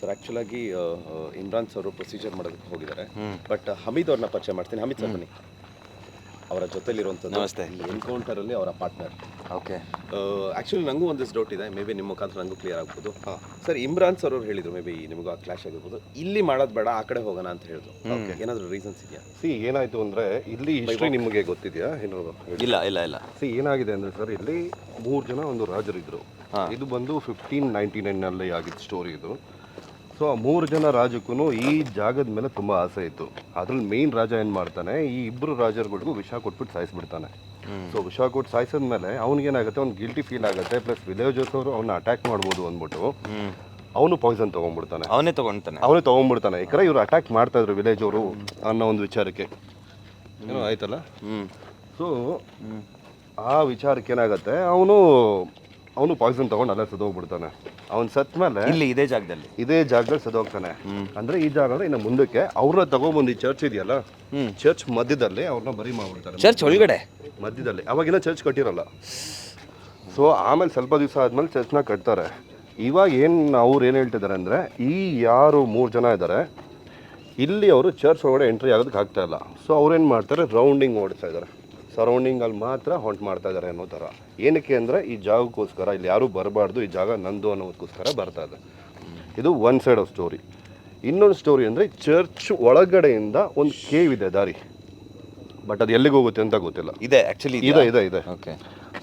Sir ಆ್ಯಕ್ಚುಲಾಗಿ Imran sir procedure ಮಾಡೋದಕ್ಕೆ ಹೋಗಿದ್ದಾರೆ. ಬಟ್ ಹಮೀದ್ ಅವ್ರನ್ನ ಪರಿಚಯ ಮಾಡ್ತೀನಿ. ಹಮೀದ್ ಸರ್ ಬನ್ನಿ. ಅವರ ಜೊತೆಲಿರುವಂಥದ್ದು ನಮಸ್ತೆ. ಎನ್ಕೌಂಟರಲ್ಲಿ ಅವರ ಪಾರ್ಟ್ನರ್ ಓಕೆ. ಆ್ಯಕ್ಚುಲಿ ನನಗೂ ಒಂದಿಷ್ಟು ಡೌಟ್ ಇದೆ. ಮೇ ಬಿ ನಿಮ್ಮ ಮುಖಾಂತರ ನನಗೂ ಕ್ಲಿಯರ್ ಆಗ್ಬೋದು. ಸರ್ ಇಮ್ರಾನ್ ಸರ್ ಅವ್ರು ಹೇಳಿದ್ರು ಮೇ ಬಿ ನಿಮಗೂ ಆ ಕ್ಲಾಶ್ ಆಗಿರ್ಬೋದು. ಇಲ್ಲಿ ಮಾಡೋದು ಬೇಡ ಆ ಕಡೆ ಹೋಗೋಣ ಅಂತ ಹೇಳಿದ್ರು. ಏನಾದರೂ ರೀಸನ್ಸ್ ಇದೆಯಾ? ಸಿ ಏನಾಯ್ತು ಅಂದ್ರೆ ಇಲ್ಲಿ ಹಿಸ್ಟ್ರಿ ನಿಮಗೆ ಗೊತ್ತಿದೆಯಾ? ಏನು ಇಲ್ಲ ಇಲ್ಲ ಇಲ್ಲ. ಸಿ ಏನಾಗಿದೆ ಅಂದ್ರೆ ಸರ್ ಇಲ್ಲಿ ಮೂರು ಜನ ಒಂದು ರಾಜರಿದ್ದರು ಇದು ಬಂದು ಫಿಫ್ಟೀನ್ ನೈಂಟಿ ನೈನಲ್ಲಿ ಆಗಿದ್ದು ಸ್ಟೋರಿ ಇದು. ಸೊ ಆ ಮೂರು ಜನ ರಾಜಕ್ಕೂ ಈ ಜಾಗದ ಮೇಲೆ ತುಂಬ ಆಸೆ ಇತ್ತು. ಅದ್ರಲ್ಲಿ ಮೇನ್ ರಾಜ ಏನು ಮಾಡ್ತಾನೆ ಈ ಇಬ್ಬರು ರಾಜರುಗಳಿಗೂ ವಿಷ ಕೊಟ್ಬಿಟ್ಟು ಸಾಯಿಸ್ಬಿಡ್ತಾನೆ. ಸೊ ವಿಷ ಕೊಟ್ಟು ಸಾಯಿಸಿದ್ಮೇಲೆ ಅವ್ನಿಗೇನಾಗುತ್ತೆ ಅವ್ನು ಗಿಲ್ಟಿ ಫೀಲ್ ಆಗುತ್ತೆ ಪ್ಲಸ್ ವಿಲೇಜಸ್ ಅವರು ಅವ್ನ ಅಟ್ಯಾಕ್ ಮಾಡ್ಬೋದು ಅಂದ್ಬಿಟ್ಟು ಅವನು ಪಾಯ್ಸನ್ ತೊಗೊಂಡ್ಬಿಡ್ತಾನೆ. ಅವನೇ ತೊಗೊಂಡ್ತಾನೆ. ಅವನೇ ತೊಗೊಂಡ್ಬಿಡ್ತಾನೆ. ಯಾಕಂದ್ರೆ ಇವ್ರು ಅಟ್ಯಾಕ್ ಮಾಡ್ತಾ ಇದ್ರು ವಿಲೇಜ್ ಅವರು ಅನ್ನೋ ಒಂದು ವಿಚಾರಕ್ಕೆ. ಏನೋ ಆಯ್ತಲ್ಲ? ಸೊ ಆ ವಿಚಾರಕ್ಕೆ ಏನಾಗುತ್ತೆ ಅವನು ಅವನು ಪಾಯ್ಸನ್ ತಗೊಂಡು ಅಲ್ಲೇ ಸದೋಗ್ಬಿಡ್ತಾನೆ ಅವನು ಸತ್ ಮೇಲೆ ಇಲ್ಲಿ ಇದೇ ಜಾಗದಲ್ಲಿ. ಇದೇ ಜಾಗದಲ್ಲಿ ಸದೋಗ್ತಾನೆ ಅಂದ್ರೆ ಈ ಜಾಗ ಅಂದ್ರೆ ಇನ್ನು ಮುಂದಕ್ಕೆ ಅವ್ರನ್ನ ತಗೊಂಡ್ಬಂದು ಈ ಚರ್ಚ್ ಇದೆಯಲ್ಲ? ಚರ್ಚ್ ಮಧ್ಯದಲ್ಲಿ ಅವ್ರನ್ನ ಬರಿ ಮಾಡ್ಬಿಡ್ತಾರೆ. ಚರ್ಚ್ ಒಳಗಡೆ? ಮಧ್ಯದಲ್ಲಿ. ಅವಾಗಿನ ಚರ್ಚ್ ಕಟ್ಟಿರಲ್ಲ. ಸೊ ಆಮೇಲೆ ಸ್ವಲ್ಪ ದಿವಸ ಆದ್ಮೇಲೆ ಚರ್ಚ್ನ ಕಟ್ತಾರೆ. ಇವಾಗ ಏನು ಅವ್ರು ಏನು ಹೇಳ್ತಿದ್ದಾರೆ ಅಂದರೆ ಈ ಯಾರು ಮೂರು ಜನ ಇದ್ದಾರೆ ಇಲ್ಲಿ ಅವರು ಚರ್ಚ್ ಒಳಗಡೆ ಎಂಟ್ರಿ ಆಗೋದಕ್ಕೆ ಆಗ್ತಾ ಇಲ್ಲ. ಸೊ ಅವ್ರೇನು ಮಾಡ್ತಾರೆ? ರೌಂಡಿಂಗ್ ಓಡಿಸ್ತಾ ಇದ್ದಾರೆ. ಸರೌಂಡಿಂಗಲ್ಲಿ ಮಾತ್ರ ಹೊಂಟು ಮಾಡ್ತಾ ಇದ್ದಾರೆ ಅನ್ನೋ ಥರ. ಏನಕ್ಕೆ ಅಂದರೆ ಈ ಜಾಗಕ್ಕೋಸ್ಕರ ಇಲ್ಲಿ ಯಾರೂ ಬರಬಾರ್ದು ಈ ಜಾಗ ನಂದು ಅನ್ನೋದಕ್ಕೋಸ್ಕರ ಬರ್ತಾ ಇದೆ. ಇದು ಒನ್ ಸೈಡ್ ಆಫ್ ಸ್ಟೋರಿ ಇನ್ನೊಂದು ಸ್ಟೋರಿ ಅಂದರೆ ಚರ್ಚ್ ಒಳಗಡೆಯಿಂದ ಒಂದು ಕೇವ್ ಇದೆ ದಾರಿ. ಬಟ್ ಅದು ಎಲ್ಲಿಗೆ ಹೋಗುತ್ತೆ ಅಂತ ಗೊತ್ತಿಲ್ಲ. ಇದೆ ಆ್ಯಕ್ಚುಲಿ ಇದೆ ಇದೆ ಇದೆ. ಓಕೆ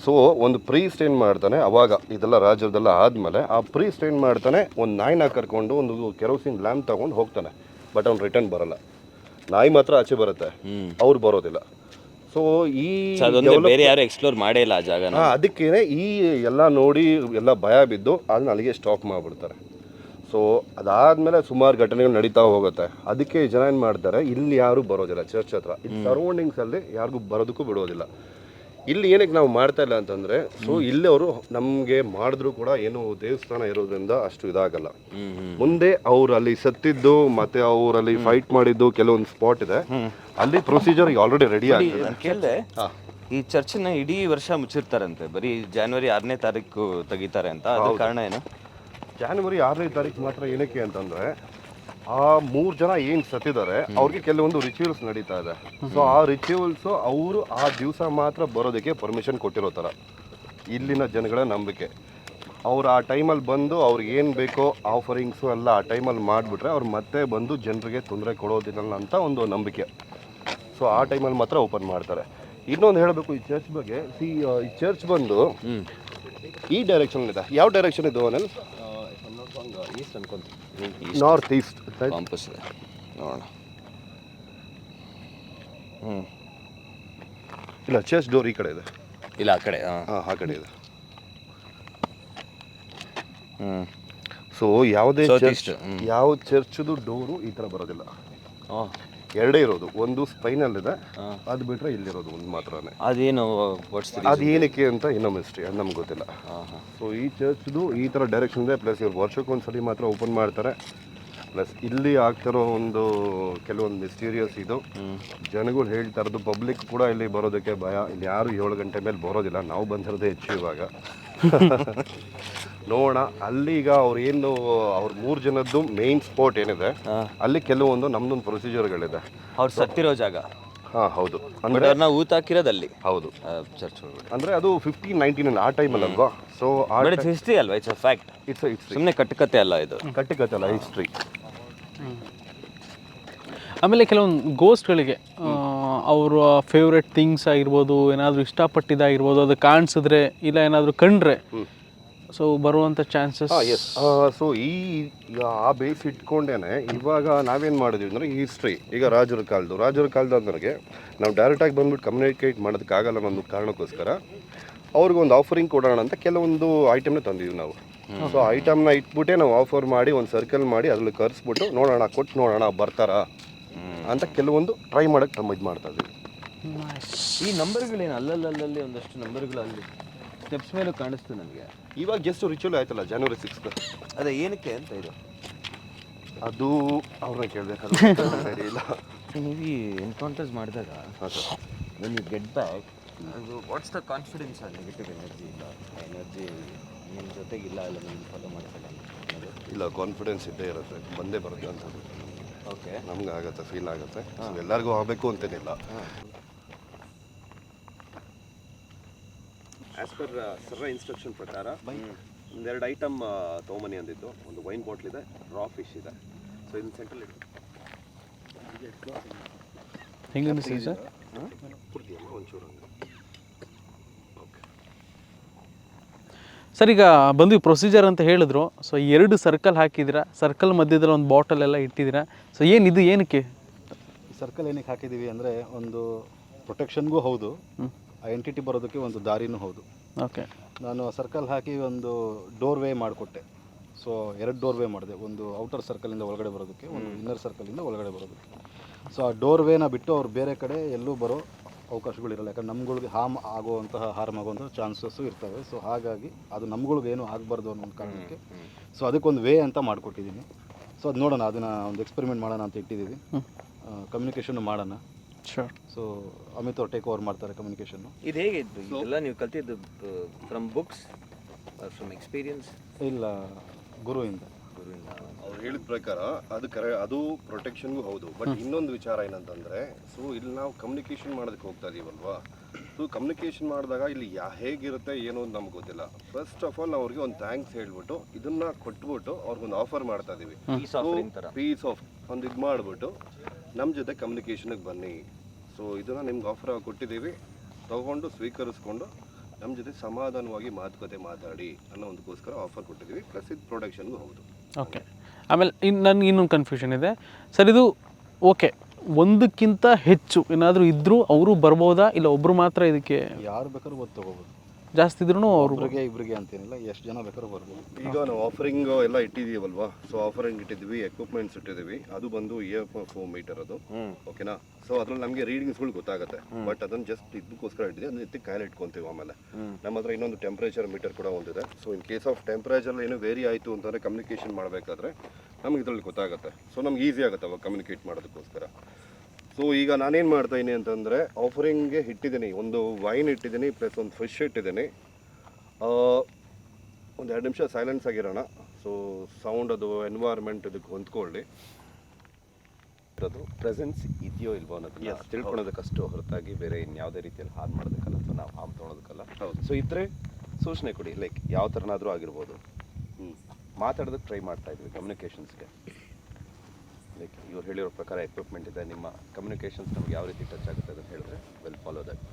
ಸೊ ಒಂದು ಪ್ರೀಸ್ಟ್ ಏನು ಮಾಡ್ತಾನೆ ಅವಾಗ ಇದೆಲ್ಲ ರಾಜ್ಯದೆಲ್ಲ ಆದಮೇಲೆ ಆ ಪ್ರೀಸ್ಟ್ ಏನು ಮಾಡ್ತಾನೆ ಒಂದು ನಾಯಿನ ಕರ್ಕೊಂಡು ಒಂದು ಕೆರೋಸಿನ್ ಲ್ಯಾಂಪ್ ತಗೊಂಡು ಹೋಗ್ತಾನೆ. ಬಟ್ ಅವ್ನು ರಿಟರ್ನ್ ಬರಲ್ಲ. ನಾಯಿ ಮಾತ್ರ ಆಚೆ ಬರುತ್ತೆ. ಅವ್ರು ಬರೋದಿಲ್ಲ. ಸೊ ಈ ಬೇರೆ ಯಾರು ಎಕ್ಸ್ಪ್ಲೋರ್ ಮಾಡೇ ಇಲ್ಲ ಆ ಜಾಗನ. ಹಾ, ಅದಕ್ಕೇನೆ ಈ ಎಲ್ಲ ನೋಡಿ ಎಲ್ಲ ಭಯ ಬಿದ್ದು ಅದನ್ನ ಅಲ್ಲಿಗೆ ಸ್ಟಾಪ್ ಮಾಡಿಬಿಡ್ತಾರೆ. ಸೊ ಅದಾದ್ಮೇಲೆ ಸುಮಾರು ಘಟನೆಗಳು ನಡೀತಾ ಹೋಗುತ್ತೆ. ಅದಕ್ಕೆ ಜನ ಏನು ಮಾಡ್ತಾರೆ ಇಲ್ಲಿ ಯಾರು ಬರೋದಿಲ್ಲ ಚರ್ಚ್ ಹತ್ರ. ಇಲ್ಲಿ ಸರೌಂಡಿಂಗ್ಸ್ ಅಲ್ಲಿ ಯಾರಿಗೂ ಬರೋದಕ್ಕೂ ಬಿಡೋದಿಲ್ಲ. ಇಲ್ಲಿ ಏನಕ್ಕೆ ನಾವು ಮಾಡ್ತಾ ಇಲ್ಲ ಅಂತಂದ್ರೆ ಸೊ ಇಲ್ಲಿ ಅವರು ನಮಗೆ ಮಾಡಿದ್ರು ಕೂಡ ಏನು ದೇವಸ್ಥಾನ ಇರೋದ್ರಿಂದ ಅಷ್ಟು ಇದಾಗಲ್ಲ. ಮುಂದೆ ಅವ್ರು ಅಲ್ಲಿ ಸತ್ತಿದ್ದು ಮತ್ತೆ ಅವರಲ್ಲಿ ಫೈಟ್ ಮಾಡಿದ್ದು ಕೆಲವೊಂದು ಸ್ಪಾಟ್ ಇದೆ. ಅಲ್ಲಿ ಪ್ರೊಸೀಜರ್ ಆಲ್ರೆಡಿ ರೆಡಿ ಆಗಿದೆ. ನಾನು ಕೇಳಿದೆ ಈ ಚರ್ಚನ್ನ ಇಡೀ ವರ್ಷ ಮುಚ್ಚಿರ್ತಾರಂತೆ. ಬರೀ ಜಾನ್ವರಿ ಆರನೇ ತಾರೀಕು ತೆಗಿತಾರೆ ಅಂತ. ಅದ್ರ ಕಾರಣ ಏನು? ಜಾನ್ವರಿ ಆರನೇ ತಾರೀಕು ಮಾತ್ರ ಏನಕ್ಕೆ ಅಂತಂದ್ರೆ ಆ ಮೂರು ಜನ ಏನ್ ಸತ್ತಿದ್ದಾರೆ ಅವ್ರಿಗೆ ಕೆಲವೊಂದು ರಿಚುವಲ್ಸ್ ನಡೀತಾ ಇದೆ. ಸೊ ಆ ರಿಚುವಲ್ಸ್ ಅವರು ಆ ದಿವಸ ಮಾತ್ರ ಬರೋದಕ್ಕೆ ಪರ್ಮಿಷನ್ ಕೊಟ್ಟಿರೋ ತರ. ಇಲ್ಲಿನ ಜನಗಳ ನಂಬಿಕೆ. ಅವ್ರು ಆ ಟೈಮಲ್ಲಿ ಬಂದು ಅವ್ರಿಗೆ ಏನು ಬೇಕೋ ಆಫರಿಂಗ್ಸು ಎಲ್ಲ ಆ ಟೈಮಲ್ಲಿ ಮಾಡಿಬಿಟ್ರೆ ಅವ್ರು ಮತ್ತೆ ಬಂದು ಜನರಿಗೆ ತೊಂದರೆ ಕೊಡೋದಿಲ್ಲ ಅಂತ ಒಂದು ನಂಬಿಕೆ. ಸೊ ಆ ಟೈಮಲ್ಲಿ ಮಾತ್ರ ಓಪನ್ ಮಾಡ್ತಾರೆ. ಇನ್ನೊಂದು ಹೇಳಬೇಕು ಈ ಚರ್ಚ್ ಬಗ್ಗೆ. ಸಿ ಈ ಚರ್ಚ್ ಬಂದು ಈ ಡೈರೆಕ್ಷನ್ ಇದೆ. ಯಾವ ಡೈರೆಕ್ಷನ್ ಇದು ಅನಿಲ್? ಈಸ್ಟ್ ಅನ್ಕೊಂತೀವಿ ನಾರ್ತ್ ಈಸ್ಟ್ ಕಾಂಪಸ್ ಇದೆ ನೋಡೋಣ ಹ್ಞೂ ಇಲ್ಲ ಚರ್ಚ್ ಡೋರ್ ಈ ಕಡೆ ಇದೆ. ಇಲ್ಲ ಆ ಕಡೆ ಹಾಂ ಹಾಂ ಆ ಕಡೆ ಇದೆ. ಹ್ಞೂ ಸೊ ಯಾವುದೇ ಚರ್ಚ್ ಯಾವ ಚರ್ಚ್ದು ಡೋರು ಈ ಥರ ಬರೋದಿಲ್ಲ. ಹಾಂ. ಎರಡೇ ಇರೋದು. ಒಂದು ಸ್ಪೈನಲ್ ಇದೆ ಅದು ಬಿಟ್ಟರೆ ಇಲ್ಲಿರೋದು ಒಂದು ಮಾತ್ರನೇ. ಅದೇನು ಅದು ಏನಕ್ಕೆ ಅಂತ ಇನ್ನೊಮ್ಮೆ ಹಿಸ್ಟ್ರಿ ಅದು ನಮ್ಗೆ ಗೊತ್ತಿಲ್ಲ. ಸೊ ಈ ಚರ್ಚ್ದು ಈ ಥರ ಡೈರೆಕ್ಷನ್ ಇದೆ ಪ್ಲಸ್ ಇವ್ರು ವರ್ಷಕ್ಕೊಂದ್ಸಲಿ ಮಾತ್ರ ಓಪನ್ ಮಾಡ್ತಾರೆ. ಪ್ಲಸ್ ಇಲ್ಲಿ ಆಗ್ತಿರೋ ಒಂದು ಕೆಲವೊಂದು ಮಿಸ್ಟೀರಿಯಸ್ ಇದು. ಜನಗಳು ಹೇಳ್ತಾ ಇರೋದು ಪಬ್ಲಿಕ್ ಕೂಡ ಇಲ್ಲಿ ಬರೋದಕ್ಕೆ ಭಯ. ಇಲ್ಲಿ ಯಾರು ಏಳು ಗಂಟೆ ಮೇಲೆ ಬರೋದಿಲ್ಲ. ನಾವು ಬಂದಿರೋದೇ ಹೆಚ್ಚು ಇವಾಗ. ನೋಡೋಣ. ಅಲ್ಲಿ ಈಗ ಅವ್ರು ಏನು ಅವ್ರ ಮೂರು ಜನದ್ದು ಮೇನ್ ಸ್ಪಾಟ್ ಏನಿದೆ ಅಲ್ಲಿ ಕೆಲವೊಂದು ನಮ್ದೊಂದು ಪ್ರೊಸೀಜರ್ಗಳಿದೆ ಅವ್ರು ಸತ್ತಿರೋ ಜಾಗ. ಹಾಂ ಹೌದು. ಬಟ್ ಅಂದರೆ ಅವ್ರನ್ನ ಊತ ಹಾಕಿರೋದಲ್ಲಿ. ಹೌದು. ಚರ್ಚ್ ಒಳಗಡೆ. ಅಂದರೆ ಅದು ಫಿಫ್ಟೀನ್ ನೈನ್ಟೀನ್ ಆ ಟೈಮಲ್ಲಿ ಅಲ್ವಾ? ಸೊ ಆ ಬಟ್ ಇಟ್ಸ್ ಹಿಸ್ಟ್ರಿ ಅಲ್ವಾ? It's a fact it's it's ಸುಮ್ಮನೆ ಕಟ್ಟುಕತೆ ಅಲ್ಲ ಇದು. ಕಟ್ಟಿಕತ್ತಲ್ಲ ಹಿಸ್ಟ್ರಿ ಆಮೇಲೆ ಕೆಲವೊಂದು ಗೋಸ್ಟ್ಗಳಿಗೆ ಅವರ ಫೇವ್ರೆಟ್ ಥಿಂಗ್ಸ್ ಆಗಿರ್ಬೋದು ಏನಾದರೂ ಇಷ್ಟಪಟ್ಟಿದ್ದಾಗಿರ್ಬೋದು ಅದು ಕಾಣಿಸಿದ್ರೆ ಇಲ್ಲ ಏನಾದರೂ ಕಂಡ್ರೆ ಸೊ ಬರುವಂಥ ಚಾನ್ಸಸ್ ಎಸ್ ಸೊ ಈ ಈಗ ಆ ಬೇಸ್ ಇಟ್ಕೊಂಡೇನೆ ಇವಾಗ ನಾವೇನು ಮಾಡಿದ್ವಿ ಅಂದರೆ ಹಿಸ್ಟ್ರಿ ಈಗ ರಾಜರ ಕಾಲದ್ದು. ರಾಜರ ಕಾಲದ ಅಂದ್ರೆ ನಾವು ಡೈರೆಕ್ಟಾಗಿ ಬಂದ್ಬಿಟ್ಟು ಕಮ್ಯುನಿಕೇಟ್ ಮಾಡೋದಕ್ಕಾಗಲ್ಲ ಅನ್ನೋ ಒಂದು ಕಾರಣಕ್ಕೋಸ್ಕರ ಅವ್ರಿಗೊಂದು ಆಫರಿಂಗ್ ಕೊಡೋಣ ಅಂತ ಕೆಲವೊಂದು ಐಟಮ್ನ ತಂದಿದ್ವಿ ನಾವು. ಸೊ ಐಟಮ್ನ ಇಟ್ಬಿಟ್ಟೆ ನಾವು ಆಫರ್ ಮಾಡಿ ಒಂದು ಸರ್ಕಲ್ ಮಾಡಿ ಅದ್ರಲ್ಲಿ ಕರೆಸ್ಬಿಟ್ಟು ನೋಡೋಣ ಕೊಟ್ಟು ನೋಡೋಣ ಬರ್ತಾರಾ ಅಂತ ಕೆಲವೊಂದು ಟ್ರೈ ಮಾಡೋಕ್ಕೆ ನಮ್ಮ ಇದು ಮಾಡ್ತಾ ಇದ್ವಿ. ಈ ನಂಬರ್ಗಳೇನು ಅಲ್ಲಲ್ಲಲ್ಲಿ ಒಂದಷ್ಟು ನಂಬರ್ಗಳು ಅಲ್ಲಿ. ಸ್ಟೆಪ್ಸ್ ಮೇಲೆ ಕಾಣಿಸ್ತು ನನಗೆ. ಇವಾಗ ಜಸ್ಟ್ ರಿಚುವಲ್ ಆಯ್ತಲ್ಲ ಜನವರಿ ಸಿಕ್ಸ್ತ್ ಅದೇ ಏನಕ್ಕೆ ಅಂತ ಇದು? ಅದು ಅವ್ರನ್ನ ಕೇಳಬೇಕಾದ್ರೆ ಇಲ್ಲ. ನೀವು ಈ ಎನ್ಕೌಂಟರ್ಸ್ ಮಾಡಿದಾಗ ವೆನ್ ಯು ಗೆಟ್ ಬ್ಯಾಕ್ ಅದು ವಾಟ್ಸ್ ದ ಕಾನ್ಫಿಡೆನ್ಸ್ ಆ ನೆಗೆಟಿವ್ ಎನರ್ಜಿ ಇಲ್ಲ? ಎನರ್ಜಿ ನಿಮ್ಮ ಜೊತೆಗಿಲ್ಲ ಇಲ್ಲ ನಿಮ್ಮ ಫಾಲೋ ಮಾಡ್ತಾರೆ? ಇಲ್ಲ ಕಾನ್ಫಿಡೆನ್ಸ್ ಇದ್ದೇ ಇರುತ್ತೆ. ಬಂದೇ ಬರುತ್ತೆ ಅಂತ. ಓಕೆ ನಮ್ಗೆ ಆಗುತ್ತೆ ಫೀಲ್ ಆಗುತ್ತೆ. ಎಲ್ಲರಿಗೂ ಆಗಬೇಕು ಅಂತೇನಿಲ್ಲ. ಆಸ್ ಪರ್ ಸರ್ರ ಇನ್ಸ್ಟ್ರಕ್ಷನ್ ಪ್ರಕಾರ ಒಂದೆರಡು ಐಟಮ್ ತೊಗೊಂಬನಿ ಅಂದಿದ್ದು. ಒಂದು ವೈನ್ ಬಾಟ್ಲ್ ಇದೆ ರಾ ಫಿಶ್ ಇದೆ. ಸೊ ಇದನ್ನ ಸೆಂಟ್ರಲ್ ಇಟ್ಟು ಹೆಂಗೆ ಸರ್? ಒಂಚೂರು ಹಂಗೆ. ಸರ್ ಈಗ ಬಂದ್ವಿ ಪ್ರೊಸೀಜರ್ ಅಂತ ಹೇಳಿದ್ರು. ಸೊ ಎರಡು ಸರ್ಕಲ್ ಹಾಕಿದಿರ ಸರ್ಕಲ್ ಮಧ್ಯದಲ್ಲಿ ಒಂದು ಬಾಟಲ್ ಎಲ್ಲ ಇಟ್ಟಿದ್ದೀರಾ? ಸೊ ಏನಿದು ಏನಕ್ಕೆ? ಸರ್ಕಲ್ ಏನಕ್ಕೆ ಹಾಕಿದ್ದೀವಿ ಅಂದರೆ ಒಂದು ಪ್ರೊಟೆಕ್ಷನ್ಗೂ ಹೌದು. ಆ ಎಂಟಿಟಿ ಬರೋದಕ್ಕೆ ಒಂದು ದಾರಿನೂ ಹೌದು. ಓಕೆ ನಾನು ಸರ್ಕಲ್ ಹಾಕಿ ಒಂದು ಡೋರ್ ವೇ ಮಾಡಿಕೊಟ್ಟೆ. ಸೊ ಎರಡು ಡೋರ್ ವೇ ಮಾಡಿದೆ. ಒಂದು ಔಟರ್ ಸರ್ಕಲಿಂದ ಒಳಗಡೆ ಬರೋದಕ್ಕೆ ಒಂದು ಇನ್ನರ್ ಸರ್ಕಲಿಂದ ಒಳಗಡೆ ಬರೋದಕ್ಕೆ. ಸೊ ಆ ಡೋರ್ ವೇನ ಬಿಟ್ಟು ಅವ್ರು ಬೇರೆ ಕಡೆ ಎಲ್ಲೂ ಬರೋ ಅವಕಾಶಗಳಿರಲ್ಲ ಯಾಕಂದ್ರೆ ನಮ್ಗಳಿಗೆ ಹಾಮ್ ಆಗುವಂತಹ ಹಾರ್ಮ್ ಆಗುವಂತಹ ಚಾನ್ಸಸ್ಸು ಇರ್ತವೆ. ಸೊ ಹಾಗಾಗಿ ಅದು ನಮ್ಗಳಿಗೆ ಏನು ಆಗಬಾರ್ದು ಅನ್ನೋ ಒಂದು ಕಾರಣಕ್ಕೆ ಸೊ ಅದಕ್ಕೊಂದು ವೇ ಅಂತ ಮಾಡಿಕೊಟ್ಟಿದ್ದೀನಿ. ಸೊ ಅದು ನೋಡೋಣ. ಅದನ್ನು ಒಂದು ಎಕ್ಸ್ಪೆರಿಮೆಂಟ್ ಮಾಡೋಣ ಅಂತ ಇಟ್ಟಿದ್ದೀವಿ. ಕಮ್ಯುನಿಕೇಷನ್ ಮಾಡೋಣ. ಶೋರ್ ಸೊ ಅಮಿತ್ ಅವ್ರು ಟೇಕ್ ಓವರ್ ಮಾಡ್ತಾರೆ ಕಮ್ಯುನಿಕೇಷನ್ನು ಇದು ಹೇಗೆ ಇದ್ದು ಇದೆಲ್ಲ ನೀವು ಕಲ್ತಿದ್ದು ಫ್ರಮ್ ಬುಕ್ಸ್ ಫ್ರಮ್ ಎಕ್ಸ್ಪೀರಿಯನ್ಸ್ ಇಲ್ಲ ಗುರುವಿಂದ. ಗುರುವಿಂದ. ಅವ್ರು ಹೇಳಿದ ಪ್ರಕಾರ ಅದು ಕರೆ ಅದು ಪ್ರೊಟೆಕ್ಷನ್ಗೂ ಹೌದು. ಬಟ್ ಇನ್ನೊಂದು ವಿಚಾರ ಏನಂತಂದ್ರೆ ಸೊ ಇಲ್ಲಿ ನಾವು ಕಮ್ಯುನಿಕೇಶನ್ ಮಾಡೋದಕ್ಕೆ ಹೋಗ್ತಾ ಇದೀವಲ್ವಾ? ಸೊ ಕಮ್ಯುನಿಕೇಶನ್ ಮಾಡಿದಾಗ ಇಲ್ಲಿ ಯಾ ಹೇಗಿರುತ್ತೆ ಏನು ಅಂತ ನಮ್ಗೆ ಗೊತ್ತಿಲ್ಲ. ಫಸ್ಟ್ ಆಫ್ ಆಲ್ ನಾವು ಅವ್ರಿಗೆ ಒಂದು ಥ್ಯಾಂಕ್ಸ್ ಹೇಳ್ಬಿಟ್ಟು ಇದನ್ನ ಕೊಟ್ಬಿಟ್ಟು ಅವ್ರಿಗೊಂದು ಆಫರ್ ಮಾಡ್ತಾ ಇದೀವಿ. ಪೀಸ್ ಆಫ್ ಒಂದು ಇದು ಮಾಡಿಬಿಟ್ಟು ನಮ್ಮ ಜೊತೆ ಕಮ್ಯುನಿಕೇಷನ್ಗೆ ಬನ್ನಿ. ಸೊ ಇದನ್ನು ನಿಮ್ಗೆ ಆಫರ್ ಕೊಟ್ಟಿದ್ದೀವಿ ತಗೊಂಡು ಸ್ವೀಕರಿಸ್ಕೊಂಡು ನಮ್ಮ ಜೊತೆ ಸಮಾಧಾನವಾಗಿ ಮಾತುಕತೆ ಮಾತಾಡಿ ಅನ್ನೋ ಒಂದಕ್ಕೋಸ್ಕರ ಆಫರ್ ಕೊಟ್ಟಿದ್ದೀವಿ ಪ್ಲಸ್ ಇದು ಪ್ರೊಡಕ್ಷನ್ಗೂ ಹೌದು. ಓಕೆ ಆಮೇಲೆ ಇನ್ನು ನನಗೆ ಇನ್ನೊಂದು ಕನ್ಫ್ಯೂಷನ್ ಇದೆ. ಸರ್ ಇದು ಓಕೆ ಒಂದಕ್ಕಿಂತ ಹೆಚ್ಚು ಏನಾದರೂ ಇದ್ದರೂ ಅವರು ಬರ್ಬೋದಾ? ಇಲ್ಲ ಒಬ್ಬರು ಮಾತ್ರ ಇದಕ್ಕೆ ಯಾರು ಬೇಕಾದ್ರೂ ಬಂದು ತಗೋಬೋದು. ಜಾಸ್ತಿ ಇದ್ರೂ ಅವರು ಇಬ್ರಿಗೆ ಇಬ್ಬರಿಗೆ ಅಂತೇನಿಲ್ಲ ಎಷ್ಟು ಜನ ಬೇಕಾದ್ರೂ ಬರ್ಬೋದು. ಈಗ ನಾವು ಆಫರಿಂಗ್ ಎಲ್ಲ ಇಟ್ಟಿದ್ದೀವಲ್ವಾ? ಸೊ ಆಫರಿಂಗ್ ಇಟ್ಟಿದ್ವಿ ಎಕ್ವಿಪ್ಮೆಂಟ್ಸ್ ಇಟ್ಟಿದ್ದೀವಿ. ಅದು ಬಂದು ಇಯರ್ ಫೋರ್ ಮೀಟರ್ ಅದು ಓಕೆನಾ ಸೊ ಅದ್ರಲ್ಲಿ ನಮಗೆ ರೀಡಿಂಗ್ಸ್ಗಳು ಗೊತ್ತಾಗುತ್ತೆ. ಬಟ್ ಅದನ್ನ ಜಸ್ಟ್ ಇದಕ್ಕೋಸ್ಕರ ಇಟ್ಟಿದ್ದೀವಿ. ಅದನ್ನ ಎತ್ತಿ ಕಾಯಿಲೆ ಇಟ್ಕೊಂತೀವಿ ಆಮೇಲೆ. ನಮ್ಮ ಹತ್ರ ಇನ್ನೊಂದು ಟೆಂಪ್ರೇಚರ್ ಮೀಟರ್ ಕೂಡ ಒಂದಿದೆ. So in case of temperature ಏನೋ ವೇರಿ ಆಯಿತು ಅಂತಂದರೆ ಕಮ್ಯುನಿಕೇಷನ್ ಮಾಡಬೇಕಾದ್ರೆ ನಮ್ಗೆ ಇದ್ರಲ್ಲಿ ಗೊತ್ತಾಗುತ್ತೆ. ಸೊ ನಮ್ಗೆ ಈಸಿ ಆಗುತ್ತೆ ಅವಾಗ ಕಮ್ಯುನಿಕೇಟ್ ಮಾಡೋದಕ್ಕೋಸ್ಕರ. ಸೊ ಈಗ ನಾನೇನು ಮಾಡ್ತಾ ಇದ್ದೀನಿ ಅಂತಂದರೆ ಆಫರಿಂಗ್ಗೆ ಇಟ್ಟಿದ್ದೀನಿ. ಒಂದು ವೈನ್ ಇಟ್ಟಿದ್ದೀನಿ ಪ್ಲಸ್ ಒಂದು ಫಿಶ್ ಇಟ್ಟಿದ್ದೀನಿ. ಒಂದು ಎರಡು ನಿಮಿಷ ಸೈಲೆನ್ಸ್ ಆಗಿರೋಣ. ಸೊ ಸೌಂಡ್ ಅದು ಎನ್ವೈರ್ಮೆಂಟ್ ಇದಕ್ಕೆ ಹೊಂದ್ಕೊಳ್ಳಿ. ಅದು ಪ್ರೆಸೆನ್ಸ್ ಇದೆಯೋ ಇಲ್ವೋ ಅನ್ನೋದನ್ನ ತಿಳ್ಕೊಳೋದಕ್ಕಷ್ಟು ಹೊರತಾಗಿ ಬೇರೆ ಇನ್ಯಾವುದೇ ರೀತಿಯಲ್ಲಿ ಹಾರ್ಮ್ ಮಾಡೋದಕ್ಕಲ್ಲ ಅಥವಾ ನಾವು ಹಾರ್ಮ್ ತೊಗೊಳೋದಕ್ಕಲ್ಲ ಹೌದು. ಸೊ ಇದ್ರೆ ಸೂಚನೆ ಕೊಡಿ ಲೈಕ್ ಯಾವ ಥರನಾದರೂ ಆಗಿರ್ಬೋದು. ಹ್ಞೂ ಮಾತಾಡೋದಕ್ಕೆ ಟ್ರೈ ಮಾಡ್ತಾ ಇದ್ವಿ ಕಮ್ಯುನಿಕೇಷನ್ಸ್ಗೆ ಲೈಕ್ ಇವ್ರು ಹೇಳಿರೋ ಪ್ರಕಾರ ಎಕ್ವಿಪ್ಮೆಂಟ್ ಇದೆ ನಿಮ್ಮ ಕಮ್ಯುನಿಕೇಷನ್ಸ್ ನಮ್ಗೆ ಯಾವ ರೀತಿ ಟಚ್ ಆಗುತ್ತೆ ಅದನ್ನು ಹೇಳಿದ್ರೆ ವೆಲ್ ಫಾಲೋ ದಟ್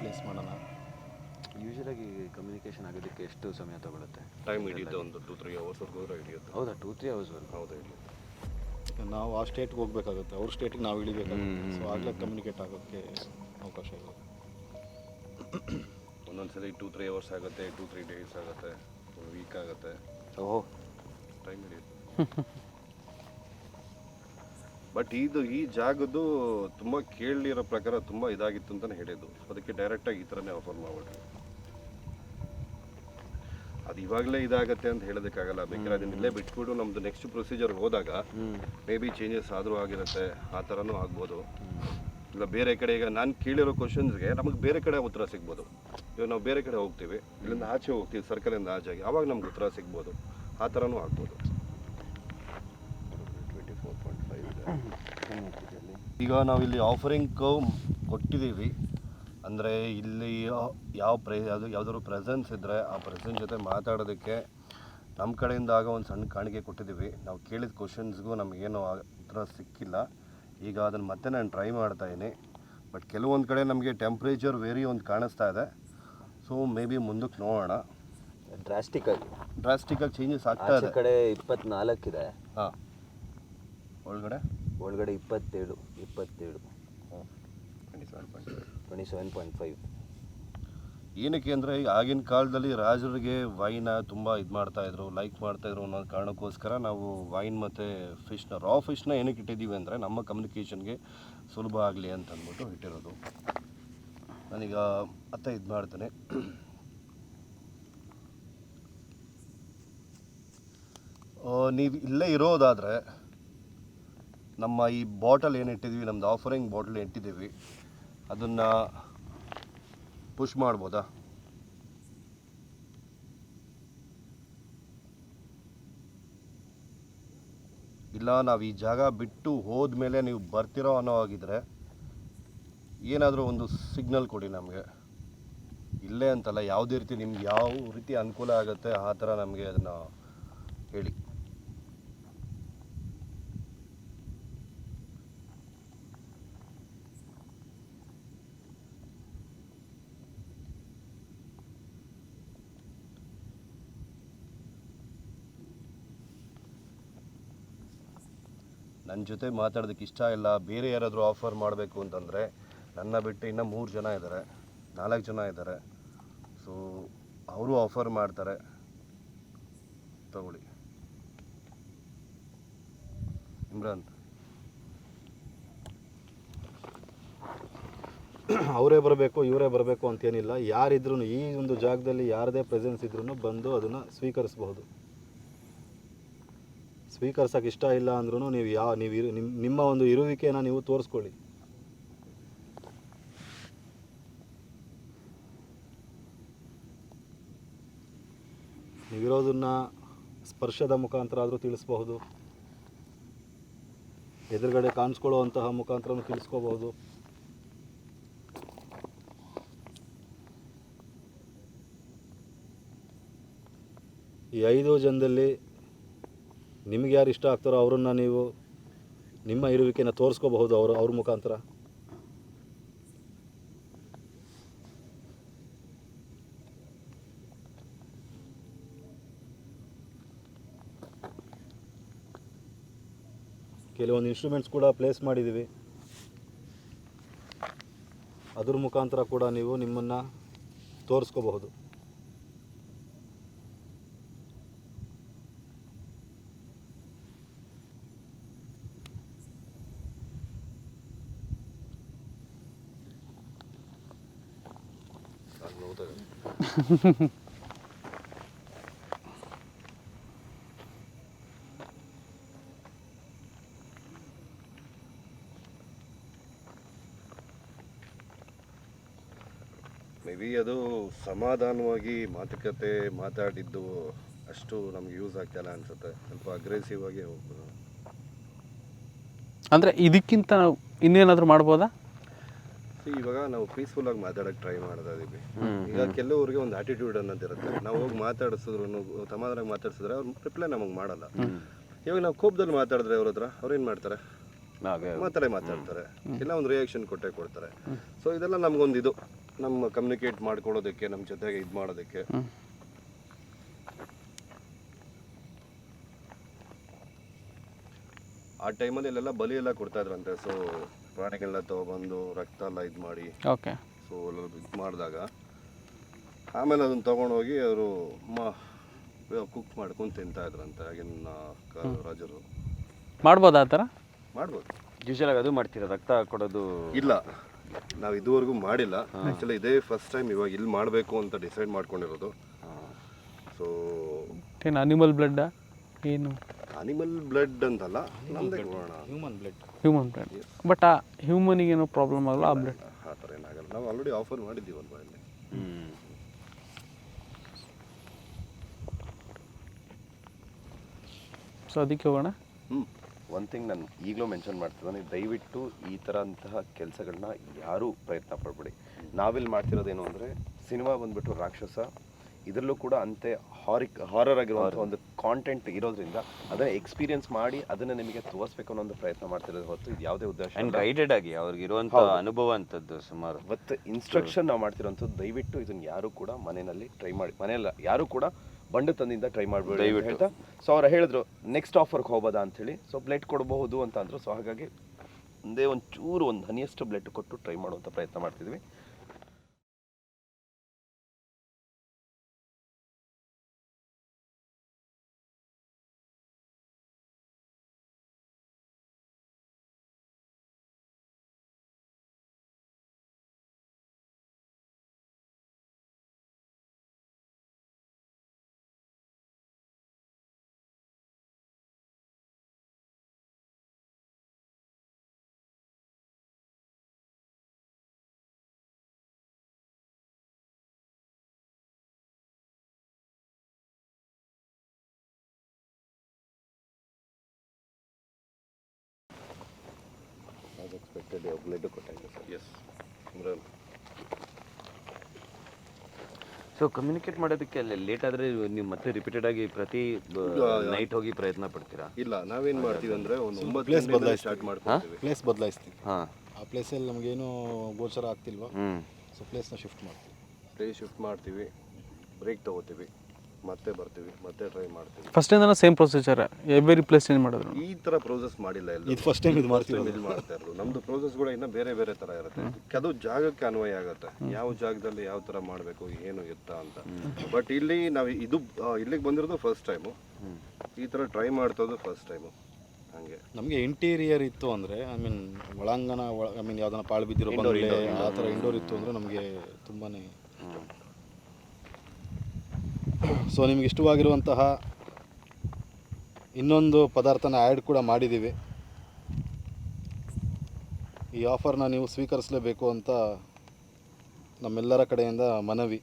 ಪ್ಲೇಸ್ ಮಾಡೋಣ. ಯೂಶಲಾಗಿ ಕಮ್ಯುನಿಕೇಷನ್ ಆಗೋದಕ್ಕೆ ಎಷ್ಟು ಸಮಯ ತಗೊಳುತ್ತೆ? ಟೈಮ್ ಹಿಡಿಯುತ್ತೆ ಒಂದು ಟೂ ತ್ರೀ ಅವರ್ಸ್ವರೆಗೂ ಹಿಡಿಯುತ್ತೆ. ಹೌದಾ? ಟೂ ತ್ರೀ ಅವರ್ಸ್ವರೆಗೂ ಹೌದಾ ಹಿಡಿಯುತ್ತೆ ನಾವು ಆ ಸ್ಟೇಟ್ಗೆ ಹೋಗ್ಬೇಕಾಗುತ್ತೆ. ಅವ್ರ ಸ್ಟೇಟಿಗೆ ನಾವು ಇಳಿಬೇಕಾಗುತ್ತೆ. ಸೊ ಆಗಲೇ ಕಮ್ಯುನಿಕೇಟ್ ಆಗೋಕ್ಕೆ ಅವಕಾಶ ಇದೆ ಒಂದೊಂದು ಸಲ ಟೂ ತ್ರೀ ಅವರ್ಸ್ ಆಗುತ್ತೆ ಟೂ ತ್ರೀ ಡೇಸ್ ಆಗುತ್ತೆ ಒಂದು ವೀಕ್ ಆಗುತ್ತೆ. ಓಹೋ. ಟೈಮ್ ಹಿಡಿಯುತ್ತೆ. ಬಟ್ ಇದು ಈ ಜಾಗದ್ದು ತುಂಬ ಕೇಳಿರೋ ಪ್ರಕಾರ ತುಂಬ ಇದಾಗಿತ್ತು ಅಂತಲೇ ಹೇಳಿದ್ದು ಅದಕ್ಕೆ ಡೈರೆಕ್ಟಾಗಿ ಈ ಥರನೇ ಆಫರ್ ಮಾಡ್ಬಿಟ್ರು. ಅದು ಇವಾಗಲೇ ಇದಾಗತ್ತೆ ಅಂತ ಹೇಳೋದಕ್ಕಾಗಲ್ಲ. ಬೇಕಾದ್ರೆ ಅದನ್ನ ಇಲ್ಲೇ ಬಿಟ್ಬಿಟ್ಟು ನಮ್ಮದು ನೆಕ್ಸ್ಟ್ ಪ್ರೊಸೀಜರ್ಗೆ ಹೋದಾಗ ಮೇ ಬಿ ಚೇಂಜಸ್ ಆದರೂ ಆಗಿರುತ್ತೆ. ಆ ಥರನೂ ಆಗ್ಬೋದು. ಇಲ್ಲ, ಬೇರೆ ಕಡೆ ಈಗ ನಾನು ಕೇಳಿರೋ ಕ್ವಶನ್ಸ್ಗೆ ನಮಗೆ ಬೇರೆ ಕಡೆ ಉತ್ತರ ಸಿಗ್ಬೋದು. ಇವಾಗ ನಾವು ಬೇರೆ ಕಡೆ ಹೋಗ್ತೀವಿ, ಇಲ್ಲಿಂದ ಆಚೆ ಹೋಗ್ತೀವಿ ಸರ್ಕಲಿಂದ ಆಚೆಗೆ ಆವಾಗ ನಮ್ಗೆ ಉತ್ತರ ಸಿಗ್ಬೋದು. ಆ ಥರನೂ ಆಗ್ಬೋದು. ಈಗ ನಾವು ಇಲ್ಲಿ ಆಫರಿಂಗ್ ಕವ್ ಕೊಟ್ಟಿದ್ದೀವಿ ಅಂದರೆ ಇಲ್ಲಿ ಯಾವ ಪ್ರೈಸ್ ಅದು ಯಾವ್ದಾದ್ರು ಪ್ರೆಸೆನ್ಸ್ ಇದ್ದರೆ ಆ ಪ್ರೆಸೆನ್ಸ್ ಜೊತೆ ಮಾತಾಡೋದಕ್ಕೆ ನಮ್ಮ ಕಡೆಯಿಂದ ಆಗ ಒಂದು ಸಣ್ಣ ಕಾಣಿಕೆ ಕೊಟ್ಟಿದ್ದೀವಿ ನಾವು ಕೇಳಿದ ಕ್ವಶನ್ಸ್ಗೂ ನಮಗೇನು ಉತ್ತರ ಸಿಕ್ಕಿಲ್ಲ. ಈಗ ಅದನ್ನು ಮತ್ತೆ ನಾನು ಟ್ರೈ ಮಾಡ್ತಾ ಇದ್ದೀನಿ. ಬಟ್ ಕೆಲವೊಂದು ಕಡೆ ನಮಗೆ ಟೆಂಪ್ರೇಚರ್ ವೇರಿ ಒಂದು ಕಾಣಿಸ್ತಾ ಇದೆ. ಸೊ ಮೇ ಬಿ ಮುಂದಕ್ಕೆ ನೋಡೋಣ. ಡ್ರಾಸ್ಟಿಕ್ ಆಗಿ. ಡ್ರಾಸ್ಟಿಕ್ಕಾಗಿ ಚೇಂಜಸ್ ಆಗ್ತಾ ಇದೆ. ಕಡೆ ಇಪ್ಪತ್ನಾಲ್ಕಿದೆ ಹಾಂ. ಒಳಗಡೆ? ಒಳಗಡೆ ಇಪ್ಪತ್ತೇಳು ಇಪ್ಪತ್ತೇಳು. Twenty seven point twenty seven point five ಏನಕ್ಕೆ ಅಂದರೆ ಆಗಿನ ಕಾಲದಲ್ಲಿ ರಾಜರಿಗೆ ವೈನ ತುಂಬ ಇದು ಮಾಡ್ತಾಯಿದ್ರು ಲೈಕ್ ಮಾಡ್ತಾಯಿದ್ರು ಅನ್ನೋ ಕಾರಣಕ್ಕೋಸ್ಕರ ನಾವು ವೈನ್ ಮತ್ತು ಫಿಶ್ನ ರಾ ಫಿಶ್ನ ಏನಕ್ಕೆ ಇಟ್ಟಿದ್ದೀವಿ ಅಂದರೆ ನಮ್ಮ ಕಮ್ಯುನಿಕೇಷನ್ಗೆ ಸುಲಭ ಆಗಲಿ ಅಂತ ಅಂದ್ಬಿಟ್ಟು ಇಟ್ಟಿರೋದು. ನಾನೀಗ ಮತ್ತೆ ಇದು ಮಾಡ್ತೇನೆ. ನೀವು ಇಲ್ಲೇ ಇರೋದಾದರೆ ನಮ್ಮ ಈ ಬಾಟಲ್ ಏನು ಇಟ್ಟಿದ್ದೀವಿ ನಮ್ಮದು ಆಫರಿಂಗ್ ಬಾಟಲ್ ಇಟ್ಟಿದ್ದೀವಿ, ಅದನ್ನು ಪುಷ್ ಮಾಡ್ಬೋದಾ? ಇಲ್ಲ, ನಾವು ಈ ಜಾಗ ಬಿಟ್ಟು ಹೋದ ಮೇಲೆ ನೀವು ಬರ್ತಿರೋ ಅನ್ನೋ ಆಗಿದ್ರೆ ಏನಾದರೂ ಒಂದು ಸಿಗ್ನಲ್ ಕೊಡಿ ನಮಗೆ. ಇಲ್ಲೇ ಅಂತಲ್ಲ, ಯಾವುದೇ ರೀತಿ ನಿಮ್ಗೆ ಯಾವ ರೀತಿ ಅನುಕೂಲ ಆಗುತ್ತೆ ಆ ಥರ ನಮಗೆ ಅದನ್ನು ಹೇಳಿ. ನನ್ನ ಜೊತೆ ಮಾತಾಡೋದಕ್ಕೆ ಇಷ್ಟ ಇಲ್ಲ, ಬೇರೆ ಯಾರಾದರೂ ಆಫರ್ ಮಾಡಬೇಕು ಅಂತಂದರೆ ನನ್ನ ಬಿಟ್ಟು ಇನ್ನೂ ಮೂರು ಜನ ಇದ್ದಾರೆ ನಾಲ್ಕು ಜನ ಇದ್ದಾರೆ ಸೊ ಅವರು ಆಫರ್ ಮಾಡ್ತಾರೆ. ತಗೊಳ್ಳಿ. ಇಮ್ರಾನ್. ಅವರೇ ಬರಬೇಕು, ಇವರೇ ಬರಬೇಕು ಅಂತೇನಿಲ್ಲ. ಯಾರಿದ್ರೂ ಈ ಒಂದು ಜಾಗದಲ್ಲಿ ಯಾರದೇ ಪ್ರೆಸೆನ್ಸ್ ಇದ್ರೂ ಬಂದು ಅದನ್ನು ಸ್ವೀಕರಿಸಬಹುದು. ಸ್ವೀಕರಿಸೋಕೆ ಇಷ್ಟ ಇಲ್ಲ ಅಂದ್ರೂ ನೀವು ಯಾವ ನೀವು ಇರು ನಿಮ್ಮ ಒಂದು ಇರುವಿಕೆಯನ್ನು ನೀವು ತೋರಿಸ್ಕೊಳ್ಳಿ. ನೀವಿರೋದನ್ನು ಸ್ಪರ್ಶದ ಮುಖಾಂತರ ಆದರೂ ತಿಳಿಸ್ಬಹುದು. ಎದುರುಗಡೆ ಕಾಣಿಸ್ಕೊಳ್ಳುವಂತಹ ಮುಖಾಂತರನೂ ತಿಳಿಸ್ಕೋಬಹುದು. ಈ ಐದು ಜನದಲ್ಲಿ ನಿಮ್ಗೆ ಯಾರು ಇಷ್ಟ ಆಗ್ತಾರೋ ಅವರನ್ನು ನೀವು ನಿಮ್ಮ ಇರುವಿಕೆನ ತೋರಿಸ್ಕೋಬಹುದು ಅವರು ಅವ್ರ ಮುಖಾಂತರ. ಕೆಲವೊಂದು ಇನ್ಸ್ಟ್ರೂಮೆಂಟ್ಸ್ ಕೂಡ ಪ್ಲೇಸ್ ಮಾಡಿದ್ದೀವಿ. ಅದ್ರ ಮುಖಾಂತರ ಕೂಡ ನೀವು ನಿಮ್ಮನ್ನು ತೋರಿಸ್ಕೋಬಹುದು. ಮೇ ಬಿ ಅದು ಸಮಾಧಾನವಾಗಿ ಮಾತುಕತೆ ಮಾತಾಡಿದ್ದು ಅಷ್ಟು ನಮ್ಗೆ ಯೂಸ್ ಆಗ್ತಾಯಿಲ್ಲ ಅನ್ಸುತ್ತೆ. ಸ್ವಲ್ಪ ಅಗ್ರೆಸಿವ್ ಆಗಿ ಹೋಗ್ಬೋದು. ಅಂದರೆ ಇದಕ್ಕಿಂತ ನಾವು ಇನ್ನೇನಾದರೂ ಮಾಡ್ಬೋದಾ? ಇವಾಗ ನಾವು ಪೀಸ್ಫುಲ್ ಆಗಿ ಮಾತಾಡಕ್ ಟ್ರೈ ಮಾಡ್ತಾ ಇದೀವಿ ಈಗ ಕೆಲವರಿಗೆ ಒಂದು ಆಟಿಟ್ಯೂಡ್ ಅನ್ನೋದು ಇರುತ್ತೆ. ನಾವು ಹೋಗಿ ಮಾತಾಡಿಸಿದ್ರು ಸಮಾಧಾನ ಮಾತಾಡ್ಸಿದ್ರೆ ಅವ್ರು ರಿಪ್ಲೈ ನಮಗೆ ಮಾಡಲ್ಲ. ಇವಾಗ ನಾವು ಕೋಪದಲ್ಲಿ ಮಾತಾಡಿದ್ರೆ ಅವ್ರ ಹತ್ರ ಅವ್ರು ಏನು ಮಾಡ್ತಾರೆ? ಮಾತಾಡೇ ಮಾತಾಡ್ತಾರೆ. ಇಲ್ಲ ಒಂದು ರಿಯಾಕ್ಷನ್ ಕೊಟ್ಟೆ ಕೊಡ್ತಾರೆ. ಸೊ ಇದೆಲ್ಲ ನಮಗೊಂದು ಇದು ನಮ್ಮ ಕಮ್ಯುನಿಕೇಟ್ ಮಾಡ್ಕೊಳ್ಳೋದಕ್ಕೆ ನಮ್ಮ ಜೊತೆಗೆ ಇದು ಮಾಡೋದಕ್ಕೆ. ಆ ಟೈಮಲ್ಲಿ ಇಲ್ಲೆಲ್ಲ ಬಲಿ ಎಲ್ಲ ಕೊಡ್ತಾ ಇದ್ರಂತೆ. ಸೊ ಪ್ರಾಣಿಗಳನ್ನ ತಗೊಬಂದು ರಕ್ತ ಎಲ್ಲ ಇದು ಮಾಡಿ ಓಕೆ. ಸೊ ಇದು ಮಾಡಿದಾಗ ಆಮೇಲೆ ಅದನ್ನ ತಗೊಂಡೋಗಿ ಅವರು ಮಾ ಕುಕ್ ಮಾಡ್ಕೊಂಡು ತಿಂತಾ ಇದ್ರಂತೆ ಆಗಿನ ರಾಜರು. ಮಾಡ್ಬೋದು ಆ ಥರ? ಮಾಡ್ಬೋದು. ಯೂಶಲಾಗಿ ಅದು ಮಾಡ್ತೀರಾ? ರಕ್ತ ಕೊಡೋದು? ಇಲ್ಲ. ನಾವು ಇದುವರೆಗೂ ಮಾಡಿಲ್ಲ. ಆ್ಯಕ್ಚುಲಿ ಇದೇ ಫಸ್ಟ್ ಟೈಮ್ ಇವಾಗ ಇಲ್ಲಿ ಮಾಡಬೇಕು ಅಂತ ಡಿಸೈಡ್ ಮಾಡ್ಕೊಂಡಿರೋದು. ಸೊ ಏನು ಅನಿಮಲ್ ಬ್ಲಡ್ಡಾ ಏನು? ಅನಿಮಲ್ ಬ್ಲಡ್ ಅಂತಲ್ಲ ನಮ್ಮದೇ ಕೊಡೋಣ. Human blood human blood but ಆ ಹ್ಯೂಮನಿಗೇನೋ ಪ್ರಾಬ್ಲಮ್ ಆಗಲ್ಲ ಆ ಬ್ಲಡ್ ಆ ಥರ ಏನಾಗಲ್ಲ. ನಾವು ಆಲ್ರೆಡಿ ಆಫರ್ ಮಾಡಿದ್ದೀವಲ್ವಾ ಇಲ್ಲಿ? ಹ್ಮ್. ಸೊ ಅದಕ್ಕೆ ಹೋಗೋಣ. ಹ್ಞೂ ಒನ್ ಥಿಂಗ್ ನಾನು ಈಗಲೂ ಮೆನ್ಷನ್ ಮಾಡ್ತಿದ್ದಾನೆ ದಯವಿಟ್ಟು ಈ ಥರ ಅಂತಹ ಕೆಲಸಗಳನ್ನ ಯಾರೂ ಪ್ರಯತ್ನ ಪಡಬೇಡಿ. ನಾವಿಲ್ಲಿ ಮಾಡ್ತಿರೋದೇನು ಅಂದರೆ ಸಿನಿಮಾ ಬಂದ್ಬಿಟ್ಟು ರಾಕ್ಷಸ ಇದರಲ್ಲೂ ಕೂಡ ಅಂತೆ ಹಾರಿಕ್ ಹಾರರ್ ಆಗಿರುವಂಥ ಒಂದು ಕಾಂಟೆಂಟ್ ಇರೋದ್ರಿಂದ ಅದನ್ನ ಎಕ್ಸ್ಪೀರಿಯನ್ಸ್ ಮಾಡಿ ಅದನ್ನ ನಿಮಗೆ ತೋರಿಸ್ಬೇಕು ಅನ್ನೋ ಒಂದು ಪ್ರಯತ್ನ ಮಾಡ್ತಿರೋದು ಹೊತ್ತು ಇದು ಯಾವುದೇ ಉದ್ದೇಶ. ಗೈಡೆಡ್ ಆಗಿ ಅವ್ರಿಗೆ ಇರುವಂತ ಅನುಭವ ಅಂತದ್ದು ಸುಮಾರು. ಮತ್ತೆ ಇನ್ಸ್ಟ್ರಕ್ಷನ್ ನಾವು ಮಾಡ್ತಿರೋಂಥದ್ದು ದಯವಿಟ್ಟು ಇದನ್ನ ಯಾರು ಕೂಡ ಮನೆಯಲ್ಲಿ ಟ್ರೈ ಮಾಡಿ ಮನೆಯಲ್ಲ ಯಾರು ಕೂಡ ಬಂಡು ತಂದಿಂದ ಟ್ರೈ ಮಾಡಬೇಡಿ ದಯವಿಟ್ಟು. ಹೇಳ್ತಾ ಸೊ ಅವ್ರು ಹೇಳಿದ್ರು ನೆಕ್ಸ್ಟ್ ಆಫರ್ಗೆ ಹೋಗೋದಾ? ಅಂತೇಳಿ ಸೊ ಬ್ಲೆಡ್ ಕೊಡಬಹುದು ಅಂತ ಅಂದ್ರು. ಸೊ ಹಾಗಾಗಿ ಒಂದೇ ಒಂದು ಚೂರು ಒಂದು ಹನಿಯಷ್ಟು ಬ್ಲೆಡ್ ಕೊಟ್ಟು ಟ್ರೈ ಮಾಡುವಂಥ ಪ್ರಯತ್ನ ಮಾಡ್ತಿದ್ವಿ. Blood ಕೊಟ್ಟಾಗಿದೆ sir. Yes Imran so communicate ಮಾಡೋದಕ್ಕೆ ಅಲ್ಲಿ ಲೇಟ್ ಆದರೆ ನೀವು ಮತ್ತೆ ರಿಪೀಟೆಡ್ ಆಗಿ ಪ್ರತಿ ನೈಟ್ ಹೋಗಿ ಪ್ರಯತ್ನ ಪಡ್ತೀರಾ? ಇಲ್ಲ ನಾವೇನು ಮಾಡ್ತೀವಿ ಅಂದರೆ ಒಂದು ಒಂಬತ್ತು ಪ್ಲೇಸ್ ಬದಲಾಯಿಸಿ ಸ್ಟಾರ್ಟ್ ಮಾಡ್ತೀವಿ ಪ್ಲೇಸ್ ಬದಲಾಯಿಸ್ತೀವಿ. ಹಾಂ. ಆ ಪ್ಲೇಸಲ್ಲಿ ನಮಗೇನು ಗೋಚರ ಆಗ್ತಿಲ್ವಾ? ಹ್ಞೂ ಸೊ ಪ್ಲೇಸ್ನ ಶಿಫ್ಟ್ ಮಾಡ್ತೀವಿ. ಪ್ಲೇಸ್ ಶಿಫ್ಟ್ ಮಾಡ್ತೀವಿ. ಬ್ರೇಕ್ ತಗೋತೀವಿ. ಮತ್ತೆ ಬರ್ತೀವಿ ಮತ್ತೆ ಟ್ರೈ ಮಾಡ್ತೀವಿ. ಫಸ್ಟ್ ಇಂದ same procedure every place change ಮಾಡಿದ್ರು. ಈ ತರ ಪ್ರೋಸೆಸ್ ಮಾಡಿಲ್ಲ ಇಲ್ಲ ಇದು ಫಸ್ಟ್ ಟೈಮ್ ಇದು ಮಾಡ್ತೀವಿ ಇದು ಮಾಡ್ತಾ ಇರೋದು. ನಮ್ದು ಪ್ರೋಸೆಸ್ ಕೂಡ ಇನ್ನ ಬೇರೆ ಬೇರೆ ತರ ಇರುತ್ತೆ. ಅದು ಜಾಗಕ್ಕೆ ಅನ್ವಯ ಆಗುತ್ತೆ. ಯಾವ ಜಾಗದಲ್ಲಿ ಯಾವ ತರ ಮಾಡಬೇಕು ಏನು ಎತ್ತ ಅಂತ. ಬಟ್ ಇಲ್ಲಿ ನಾವು ಇದು ಇಲ್ಲಿಗೆ ಬಂದಿರೋದು ಫಸ್ಟ್ ಟೈಮು ಈ ತರ ಟ್ರೈ ಮಾಡ್ತೋದು ಫಸ್ಟ್ ಟೈಮು ಹಂಗೆ. ನಮಗೆ ಇಂಟೀರಿಯರ್ ಇತ್ತು ಅಂದರೆ ಐ ಮೀನ್ ಒಳಾಂಗಣ ಐ ಮೀನ್ ಯಾವ್ದನ್ನ ಪಾಳು ಬಿದ್ದಿರೋ ಬಂದ್ರೆ ಆ ಥರ ಇಂಡೋರ್ ಇತ್ತು ಅಂದ್ರೆ ನಮಗೆ ತುಂಬಾ ಸೊ ನಿಮ್ಗೆ ಇಷ್ಟವಾಗಿರುವಂತಹ ಇನ್ನೊಂದು ಪದಾರ್ಥನ ಆ್ಯಡ್ ಕೂಡ ಮಾಡಿದ್ದೀವಿ. ಈ ಆಫರ್ನ ನೀವು ಸ್ವೀಕರಿಸಲೇಬೇಕು ಅಂತ ನಮ್ಮೆಲ್ಲರ ಕಡೆಯಿಂದ ಮನವಿ.